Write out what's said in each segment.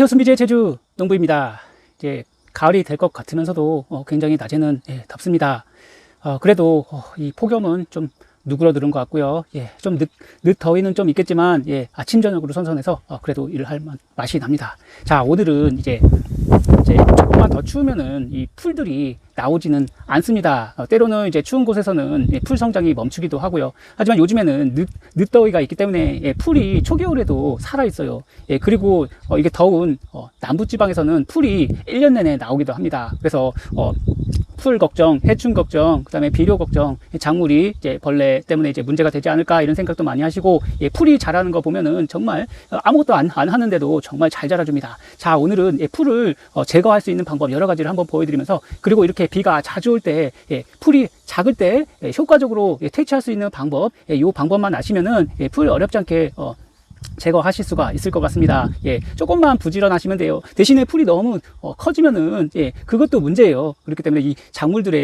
태우순비제 제주 농부입니다. 이제 가을이 될 것 같으면서도 어, 굉장히 낮에는 예, 덥습니다. 어, 그래도 어, 이 폭염은 좀 누그러드는 것 같고요. 예, 좀 늦, 늦 더위는 좀 있겠지만 예, 아침 저녁으로 선선해서 어, 그래도 일할 만- 맛이 납니다. 자 오늘은 이제 이제 조금만 더 추우면은 이 풀들이 나오지는 않습니다. 어, 때로는 이제 추운 곳에서는 예, 풀 성장이 멈추기도 하고요. 하지만 요즘에는 늦, 늦더위가 있기 때문에 예, 풀이 초겨울에도 살아 있어요. 예, 그리고 어, 이게 더운 어, 남부 지방에서는 풀이 1년 내내 나오기도 합니다. 그래서 어, 풀 걱정, 해충 걱정, 그다음에 비료 걱정, 작물이 이제 벌레 때문에 이제 문제가 되지 않을까 이런 생각도 많이 하시고 예, 풀이 자라는 거 보면은 정말 어, 아무것도 안, 안 하는데도 정말 잘 자라줍니다. 자 오늘은 예, 풀을 어, 제거할 수 있는 방법 여러 가지를 한번 보여드리면서 그리고 이렇게 비가 자주 올때 예, 풀이 작을 때 예, 효과적으로 예, 퇴치할 수 있는 방법, 예, 이 방법만 아시면은 예, 풀 어렵지 않게 어, 제거하실 수가 있을 것 같습니다. 예, 조금만 부지런하시면 돼요. 대신에 풀이 너무 어, 커지면은 예, 그것도 문제예요. 그렇기 때문에 이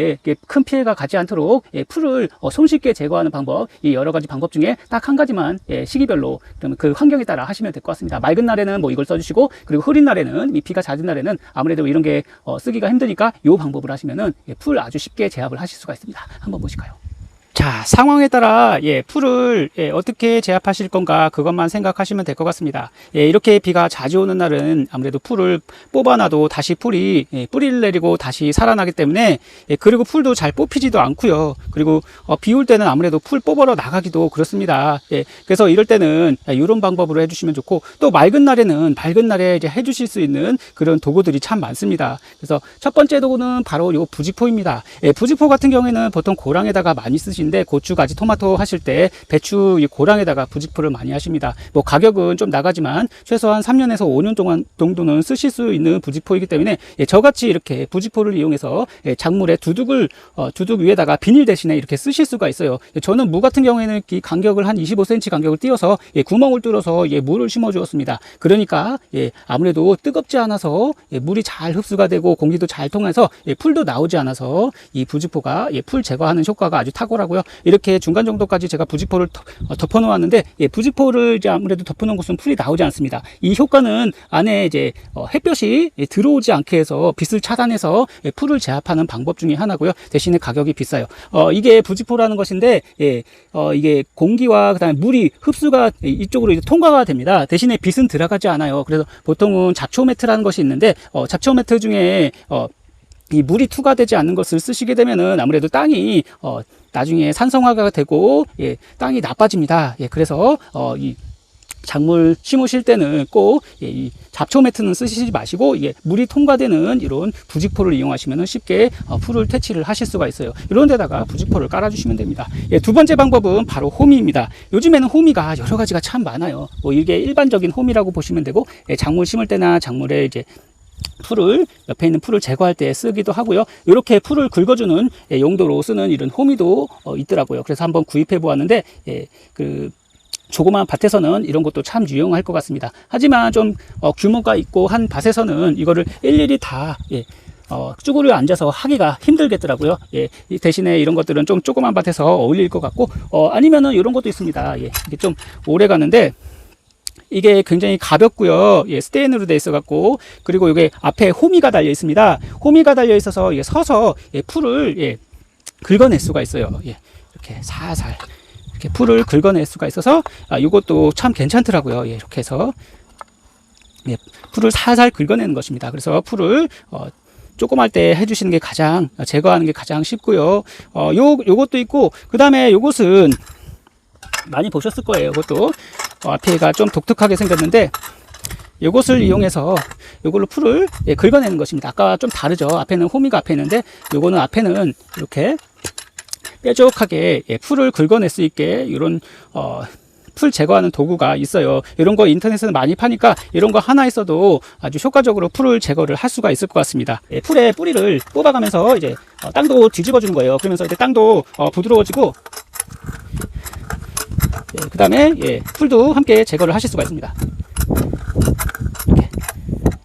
이렇게 큰 피해가 가지 않도록 예, 풀을 어, 손쉽게 제거하는 방법, 이 여러 가지 방법 중에 딱 한 가지만 예, 시기별로 그러면 그 환경에 따라 하시면 될 것 같습니다. 맑은 날에는 뭐 이걸 써주시고 그리고 흐린 날에는 이 비가 잦은 날에는 아무래도 이런 게 어, 쓰기가 힘드니까 이 방법을 하시면은 예, 풀 아주 쉽게 제압을 하실 수가 있습니다. 한번 보실까요? 자, 상황에 따라 예, 풀을 예, 어떻게 제압하실 건가 그것만 생각하시면 될 것 같습니다. 예, 이렇게 비가 자주 오는 날은 아무래도 풀을 뽑아놔도 다시 풀이 예, 뿌리를 내리고 다시 살아나기 때문에 예, 그리고 풀도 잘 뽑히지도 않고요. 그리고 어, 비올 때는 아무래도 풀 뽑으러 나가기도 그렇습니다. 예, 그래서 이럴 때는 이런 방법으로 해주시면 좋고 또 맑은 날에는 밝은 날에 이제 해주실 수 있는 그런 도구들이 참 많습니다. 그래서 첫 번째 도구는 바로 요 부직포입니다. 예, 부직포 같은 경우에는 보통 고랑에다가 많이 쓰시는 데 고추, 가지, 토마토 하실 때 배추 이 고랑에다가 부직포를 많이 하십니다. 뭐 가격은 좀 나가지만 최소한 3년에서 5년 동안 정도는 쓰실 수 있는 부직포이기 때문에 예, 저같이 이렇게 부직포를 이용해서 예, 작물에 두둑을 어, 두둑 위에다가 비닐 대신에 이렇게 쓰실 수가 있어요. 예, 저는 무 같은 경우에는 이 간격을 한 25cm 간격을 띄어서 예, 구멍을 뚫어서 예, 물을 심어 주었습니다. 그러니까 예, 아무래도 뜨겁지 않아서 예, 물이 잘 흡수가 되고 공기도 잘 통해서 예, 풀도 나오지 않아서 이 부직포가 예, 풀 제거하는 효과가 아주 탁월하고요. 이렇게 중간 정도까지 제가 부직포를 덮- 어, 덮어 놓았는데 예, 부직포를 이제 아무래도 덮어 놓은 곳은 풀이 나오지 않습니다. 이 효과는 안에 이제 어, 햇볕이 예, 들어오지 않게 해서 빛을 차단해서 예, 풀을 제압하는 방법 중에 하나고요. 대신에 가격이 비싸요. 어, 이게 부직포라는 것인데 예, 어, 이게 공기와 그다음에 물이 흡수가 예, 이쪽으로 이제 통과가 됩니다. 대신에 빛은 들어가지 않아요. 그래서 보통은 잡초 매트라는 것이 있는데 어, 잡초 매트 중에 어, 이 물이 투과되지 않는 것을 쓰시게 되면은 아무래도 땅이 어 나중에 산성화가 되고 예 땅이 나빠집니다. 예 그래서 어 이 작물 심으실 때는 꼭 예, 이 잡초 매트는 쓰시지 마시고 예, 물이 통과되는 이런 부직포를 이용하시면 쉽게 어, 풀을 퇴치를 하실 수가 있어요. 이런 데다가 부직포를 깔아주시면 됩니다. 예, 두 번째 방법은 바로 호미입니다. 요즘에는 호미가 여러 가지가 참 많아요. 뭐 이게 일반적인 호미라고 보시면 되고 예, 작물 심을 때나 작물에 이제 풀을 옆에 있는 풀을 제거할 때 쓰기도 하고요. 이렇게 풀을 긁어주는 예, 용도로 쓰는 이런 호미도 어, 있더라고요. 그래서 한번 구입해 보았는데 예, 그 조그마한 밭에서는 이런 것도 참 유용할 것 같습니다. 하지만 좀 어, 규모가 있고 한 밭에서는 이거를 일일이 다 예, 어, 쭈그려 앉아서 하기가 힘들겠더라고요. 예, 이 대신에 이런 것들은 좀 조그만 밭에서 어울릴 것 같고, 어, 아니면은 이런 것도 있습니다. 예, 이게 좀 오래 가는데, 이게 굉장히 가볍고요. 예, 스테인으로 되어 있어 갖고 그리고 이게 앞에 호미가 달려 있습니다. 호미가 달려 있어서 예, 서서 예, 풀을 예, 긁어낼 수가 있어요. 예, 이렇게 살살 이렇게 풀을 긁어낼 수가 있어서 아, 이것도 참 괜찮더라고요. 예, 이렇게 해서 예, 풀을 살살 긁어내는 것입니다. 그래서 풀을 어, 조금 할 때 해주시는 게 가장 제거하는 게 가장 쉽고요. 어, 요 요것도 있고 그 다음에 요것은 많이 보셨을 거예요. 이것도 어, 앞에가 좀 독특하게 생겼는데 이것을 이용해서 이걸로 풀을 예, 긁어내는 것입니다. 아까 좀 다르죠. 앞에는 호미가 앞에 있는데 요거는 앞에는 이렇게 뾰족하게 예, 풀을 긁어낼 수 있게 이런 어, 풀 제거하는 도구가 있어요. 이런 거 인터넷에서 많이 파니까 이런 거 하나 있어도 아주 효과적으로 풀을 제거를 할 수가 있을 것 같습니다. 예, 풀의 뿌리를 뽑아가면서 이제 어, 땅도 뒤집어 주는 거예요. 그러면서 이제 땅도 어, 부드러워지고 예, 그 다음에 예, 풀도 함께 제거를 하실 수가 있습니다.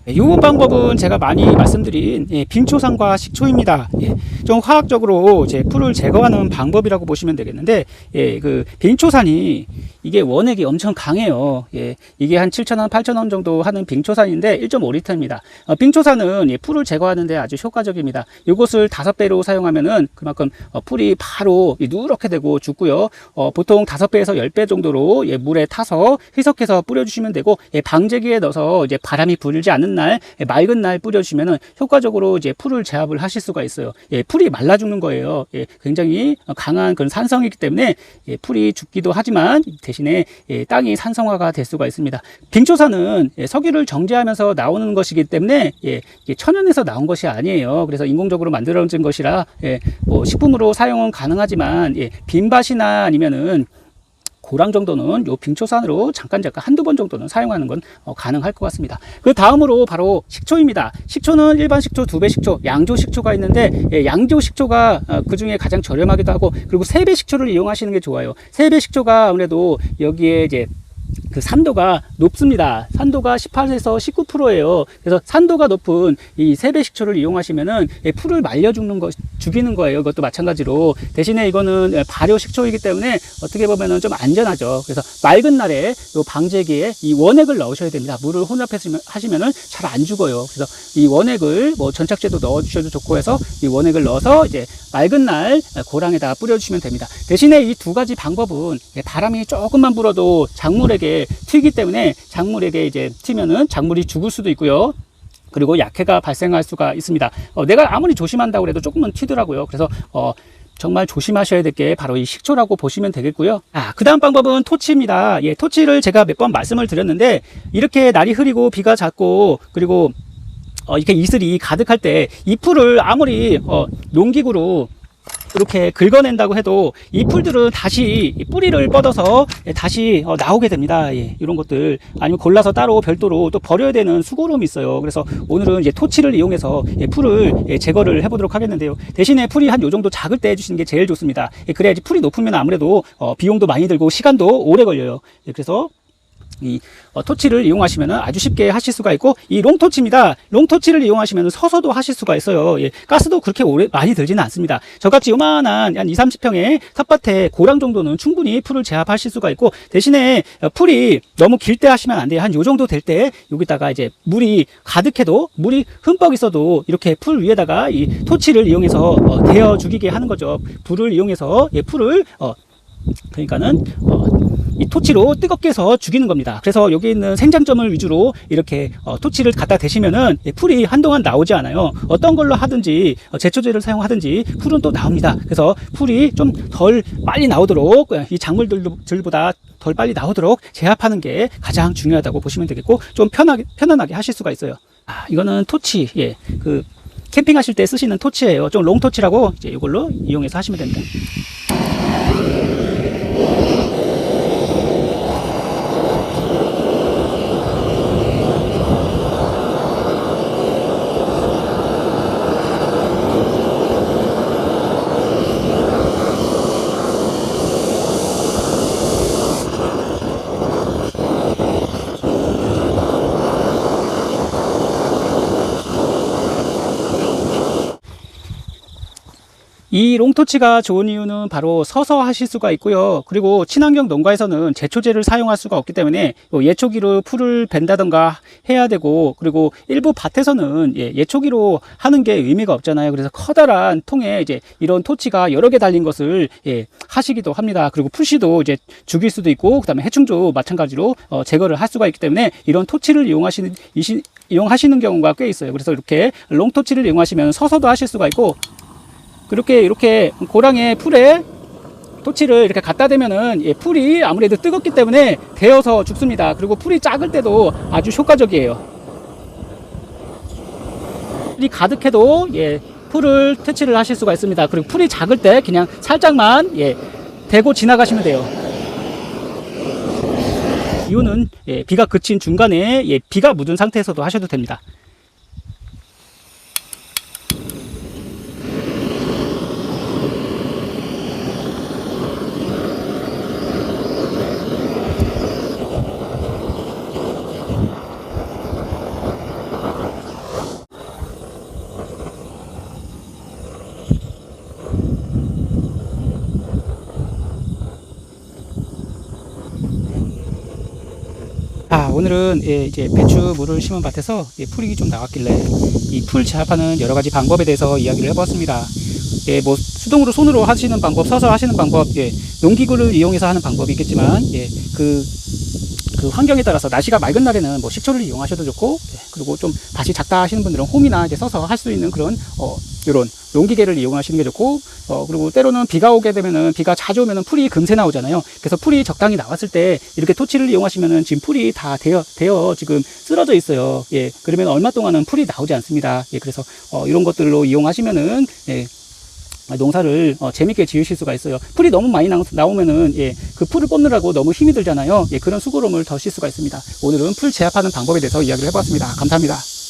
이 방법은 제가 많이 말씀드린 예, 빙초산과 식초입니다. 예, 좀 화학적으로 제 풀을 제거하는 방법이라고 보시면 되겠는데, 예, 그 빙초산이 이게 원액이 엄청 강해요. 예, 이게 한 7,000원, 8,000원 정도 하는 빙초산인데 1.5리터입니다. 어, 빙초산은 예, 풀을 제거하는데 아주 효과적입니다. 이것을 다섯 배로 사용하면은 그만큼 어, 풀이 바로 이 누렇게 되고 죽고요. 어, 보통 다섯 배에서 열 배 정도로 예, 물에 타서 희석해서 뿌려주시면 되고 예, 방제기에 넣어서 이제 바람이 불지 않는 날, 예, 맑은 날 뿌려주시면은 효과적으로 이제 풀을 제압을 하실 수가 있어요. 예, 풀이 말라 죽는 거예요. 예, 굉장히 강한 그런 산성이기 때문에 예, 풀이 죽기도 하지만 대 신에 예, 땅이 산성화가 될 수가 있습니다. 빙초산은 예, 석유를 정제하면서 나오는 것이기 때문에 예, 천연에서 나온 것이 아니에요. 그래서 인공적으로 만들어진 것이라 예, 뭐 식품으로 사용은 가능하지만 예, 빈밭이나 아니면은 고랑 정도는 요 빙초산으로 잠깐 잠깐 한두 번 정도는 사용하는 건 어, 가능할 것 같습니다. 그 다음으로 바로 식초입니다. 식초는 일반 식초, 두 배 식초, 양조 식초가 있는데 예, 양조 식초가 어, 그 중에 가장 저렴하기도 하고 그리고 세 배 식초를 이용하시는 게 좋아요. 세 배 식초가 아무래도 여기에 이제 그 산도가 높습니다. 산도가 18에서 19%예요. 그래서 산도가 높은 이 세배 식초를 이용하시면은 예, 풀을 말려 죽는 거 죽이는 거예요. 이것도 마찬가지로 대신에 이거는 예, 발효 식초이기 때문에 어떻게 보면은 좀 안전하죠. 그래서 맑은 날에 요 방제기에 이 원액을 넣으셔야 됩니다. 물을 혼합해서 하시면은 잘 안 죽어요. 그래서 이 원액을 뭐 전착제도 넣어 주셔도 좋고 해서 이 원액을 넣어서 이제 맑은 날 고랑에다가 뿌려 주시면 됩니다. 대신에 이 두 가지 방법은 예, 바람이 조금만 불어도 작물에게 튀기 때문에 작물에게 이제 튀면은 작물이 죽을 수도 있고요. 그리고 약해가 발생할 수가 있습니다. 어, 내가 아무리 조심한다고 해도 조금은 튀더라고요. 그래서 어, 정말 조심하셔야 될 게 바로 이 식초라고 보시면 되겠고요. 아, 그 다음 방법은 토치입니다. 예, 토치를 제가 몇 번 말씀을 드렸는데, 이렇게 날이 흐리고 비가 잦고, 그리고 어, 이렇게 이슬이 가득할 때 이 풀을 아무리 어, 농기구로 이렇게 긁어낸다고 해도 이 풀들은 다시 이 뿌리를 뻗어서 예, 다시 어, 나오게 됩니다. 예, 이런 것들 아니면 골라서 따로 별도로 또 버려야 되는 수고로움이 있어요. 그래서 오늘은 이제 토치를 이용해서 예, 풀을 예, 제거를 해보도록 하겠는데요. 대신에 풀이 한 요 정도 작을 때 해주시는 게 제일 좋습니다. 예, 그래야지 풀이 높으면 아무래도 어, 비용도 많이 들고 시간도 오래 걸려요. 예, 그래서 이 어, 토치를 이용하시면 아주 쉽게 하실 수가 있고 이 롱토치입니다. 롱토치를 이용하시면 서서도 하실 수가 있어요. 예, 가스도 그렇게 오래 많이 들지는 않습니다. 저같이 요만한 한 2, 30평의 텃밭에 고랑 정도는 충분히 풀을 제압하실 수가 있고 대신에 어, 풀이 너무 길 때 하시면 안 돼요. 한 요 정도 될 때 여기다가 이제 물이 가득해도 물이 흠뻑 있어도 이렇게 풀 위에다가 이 토치를 이용해서 어, 데워 죽이게 하는 거죠. 불을 이용해서 예, 풀을 어, 그러니까는 어, 이 토치로 뜨겁게 해서 죽이는 겁니다. 그래서 여기 있는 생장점을 위주로 이렇게 어, 토치를 갖다 대시면은 이 풀이 한동안 나오지 않아요. 어떤 걸로 하든지 어, 제초제를 사용하든지 풀은 또 나옵니다. 그래서 풀이 좀 덜 빨리 나오도록 이 작물들보다 덜 빨리 나오도록 제압하는 게 가장 중요하다고 보시면 되겠고 좀 편하게 편안하게 하실 수가 있어요. 아, 이거는 토치 예 그 캠핑하실 때 쓰시는 토치예요. 좀 롱 토치라고 이제 이걸로 이용해서 하시면 됩니다. 이 롱토치가 좋은 이유는 바로 서서 하실 수가 있고요. 그리고 친환경 농가에서는 제초제를 사용할 수가 없기 때문에 예초기로 풀을 벤다던가 해야 되고 그리고 일부 밭에서는 예, 예초기로 하는 게 의미가 없잖아요. 그래서 커다란 통에 이제 이런 토치가 여러 개 달린 것을 예, 하시기도 합니다. 그리고 풀씨도 이제 죽일 수도 있고 그다음에 해충도 마찬가지로 어, 제거를 할 수가 있기 때문에 이런 토치를 이용하시는 이용하시는 경우가 꽤 있어요. 그래서 이렇게 롱토치를 이용하시면 서서도 하실 수가 있고 그렇게 이렇게 고랑의 풀에 토치를 이렇게 갖다 대면은 예, 풀이 아무래도 뜨겁기 때문에 데어서 죽습니다. 그리고 풀이 작을 때도 아주 효과적이에요. 풀이 가득해도 예, 풀을 퇴치를 하실 수가 있습니다. 그리고 풀이 작을 때 그냥 살짝만 예, 대고 지나가시면 돼요. 이유는 예, 비가 그친 중간에 예, 비가 묻은 상태에서도 하셔도 됩니다. 오늘은 예, 이제 배추 물을 심은 밭에서 예, 풀이 좀 나왔길래 이풀 제압하는 여러 가지 방법에 대해서 이야기를 해봤습니다. 예, 뭐 수동으로 손으로 하시는 방법, 서서 하시는 방법, 예, 농기구를 이용해서 하는 방법이 있겠지만, 예, 그, 그 환경에 따라서 날씨가 맑은 날에는 뭐 식초를 이용하셔도 좋고, 예, 그리고 좀 밭이 작다 하시는 분들은 홈이나 이제 서서 할 수 있는 그런, 어, 요런 농기계를 이용하시는 게 좋고, 어, 그리고 때로는 비가 오게 되면은 비가 자주 오면은 풀이 금세 나오잖아요. 그래서 풀이 적당히 나왔을 때 이렇게 토치를 이용하시면은 지금 풀이 다 되어, 되어 지금 쓰러져 있어요. 예, 그러면 얼마 동안은 풀이 나오지 않습니다. 예, 그래서, 어, 이런 것들로 이용하시면은, 예, 농사를 어, 재밌게 지으실 수가 있어요. 풀이 너무 많이 나, 나오면은 예, 그 풀을 뽑느라고 너무 힘이 들잖아요. 예, 그런 수고로움을 더쉴 수가 있습니다. 오늘은 풀 제압하는 방법에 대해서 이야기를 해봤습니다. 감사합니다.